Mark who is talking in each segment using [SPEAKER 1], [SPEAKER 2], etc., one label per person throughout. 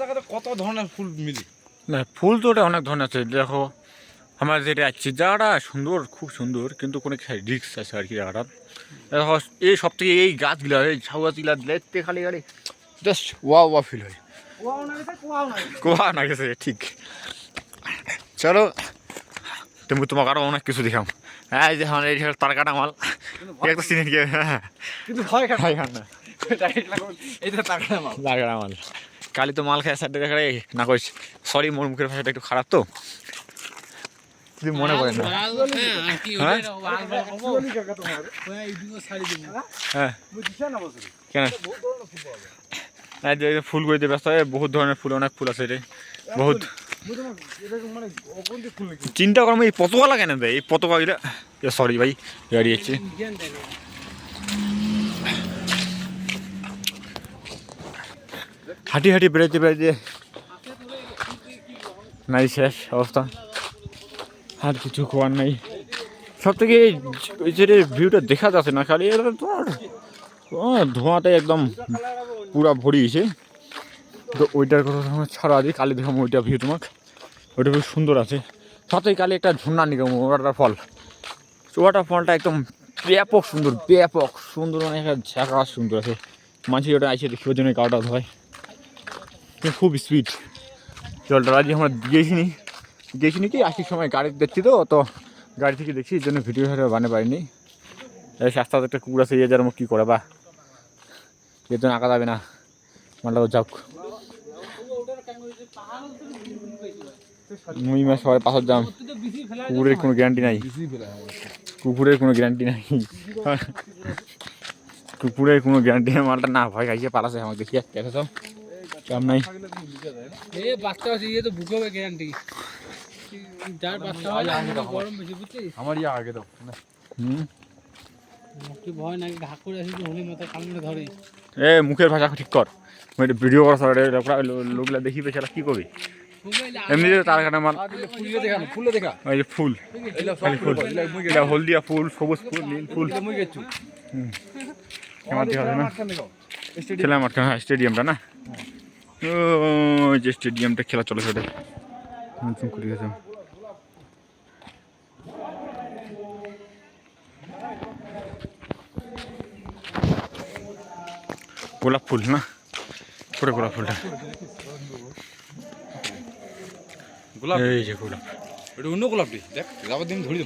[SPEAKER 1] জায়গাতে কত ধরনের ফুল মিলি?
[SPEAKER 2] না ফুল তো ওটা অনেক ধরনের আছে। দেখো আমার যেটা আছে জায়গাটা সুন্দর খুব সুন্দর কিন্তু কোনো রিক্স আছে আর কি জায়গাটা। দেখো এই সব থেকে এই গাছগুলো এই ঝাউ গাছগুলো দেখতে খালি খালি জাস্ট ওয়া ওয়া ফিল হয়। কোয়া না গেছে ঠিক। চলো তুমি তোমাকে আরও অনেক কিছু দেখাম হ্যাঁ যে আমার এই তার কাটা মাল। একটা সিনে হ্যাঁ
[SPEAKER 1] কিন্তু ভয় খায়
[SPEAKER 2] খাই খান না।
[SPEAKER 1] এইটা টাকা নামাও
[SPEAKER 2] লাগা মাল। কালি তো মাল খায় সাইডে দেখা রে না কইস সরি মোর মুখের ভাষাটা একটু খারাপ তো। যদি মনে করেন না। হ্যাঁ? হ্যাঁ
[SPEAKER 1] না বছর?
[SPEAKER 2] কেন?
[SPEAKER 1] ফুল
[SPEAKER 2] গইতে ব্যস্ত হয় বহুত ধরনের ফুল অনেক ফুল আছে রে। বহুত।
[SPEAKER 1] না মানে
[SPEAKER 2] চিন্তা করব এই পতকা কেন দেয় এই পতকাগুলো সরি ভাই গাড়ি যাচ্ছে হাঁটি হাঁটি, বেড়াইতে বেড়াইতে। নাই, শেষ অবস্থা। আর কিছু খোয়ার নাই। সব থেকে এই যে ভিউটা দেখা যাচ্ছে না, খালি তোমার ধোঁয়াতে একদম পুরা ভরি গেছে। তো ওইটার কথা তোমার ছাড়া দিই কালি দেখাম ওইটা ভিউ তোমাকে। ওইটা খুব সুন্দর আছে। সাথে কালি একটা ওয়াটার ফল ওয়াটার ফলটা একদম ব্যাপক সুন্দর ব্যাপক সুন্দর মানে একটা ঝাঁকা সুন্দর আছে। মাঝে ওটা আইসে দেখি ওই জন্য গাওটা কিন্তু খুব স্পিড জলটা আজ আমরা গিয়েছিনি। গিয়েছিনি কি? আসার সময় গাড়ি দেখছি তো তো গাড়ি থেকে দেখছি, এই জন্য ভিডিও হয়তো বানিয়ে পারিনি। এই রাস্তাতে একটা কুকুর আছে ইয়ে যার মুখ কী করে বা এর জন্য আঁকা যাবে না। মানটা যাক। মুই মাস সবাই পাথর দাম কুকুরের কোনো গ্যারান্টি নাই। কুকুরের কোনো গ্যারান্টি নাই। কুকুরের কোনো গ্যারান্টি নাই। মালটা না, ভয় খাইছে পালাছে আমাকে। দেখি দেখো সব কাম নাই।
[SPEAKER 3] এ বাচ্চা আছে ইয়ে তো ভুগবে গ্যারান্টি যার বাচ্চা হয় না, গরম বেশি বুঝছিস?
[SPEAKER 1] আমার ইয়া আগে দাও
[SPEAKER 2] হুম?
[SPEAKER 3] কি ভয় নাকি? ঘা করে আসি হলি মাথা কামড়ে ধরে।
[SPEAKER 2] এ মুখের ভাষা ঠিক কর। এটা ভিডিও করা সবাই লোকগুলা দেখি পেছে কি করবি? এমনিতে তার কাটা মাল
[SPEAKER 1] ফুলে দেখা না ফুলে দেখা।
[SPEAKER 2] ওই যে ফুল। খালি ফুল। এটা হলদিয়া ফুল সবুজ ফুল নীল ফুল।
[SPEAKER 1] গেছি মুই গেছি
[SPEAKER 2] কেমন দেখা না
[SPEAKER 1] মাঠখান দেখাও
[SPEAKER 2] হ্যাঁ স্টেডিয়ামটা না? যে স্টেডিয়ামটা খেলা চলে সেটা নতুন করে গেছে গোলাপ ফুল না পুরো গোলাপ ফুলটা
[SPEAKER 1] গোলাপ
[SPEAKER 2] এই যে গোলাপ
[SPEAKER 1] এটা অন্য গোলাপটি দেখ যাবার দিন ধরি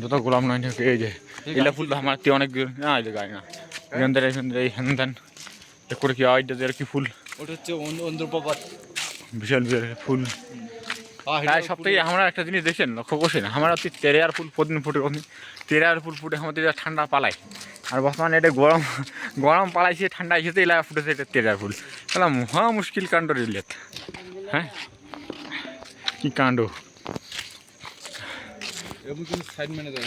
[SPEAKER 2] যত গোলাপ নয় এই যে এলা ফুল তো আমার তে অনেক দূর না এই যে গাড়ি না এখান থেকে এখান থেকে হেন দেন করে কি ফুল
[SPEAKER 1] ওটা হচ্ছে অন্ধ্রপ্রপাত।
[SPEAKER 2] বিশাল বিশাল ফুল। হ্যাঁ সব থেকে আমরা একটা জিনিস দেখছেন লক্ষ্য করছেন? আমার হচ্ছে তেরেয়ার ফুল প্রতিদিন ফুটে তেরেয়ার ফুল ফুটে আমাদের যা ঠান্ডা পালায়। আর বর্তমানে এটা গরম গরম পালাইছে ঠান্ডা এসেছে এলাকা ফুটেছে এটা তেরেয়ার ফুল। তাহলে মহা মুশকিল কাণ্ড রিলেট হ্যাঁ? কি কাণ্ড।
[SPEAKER 1] কিন্তু সাইড মেনে দেয়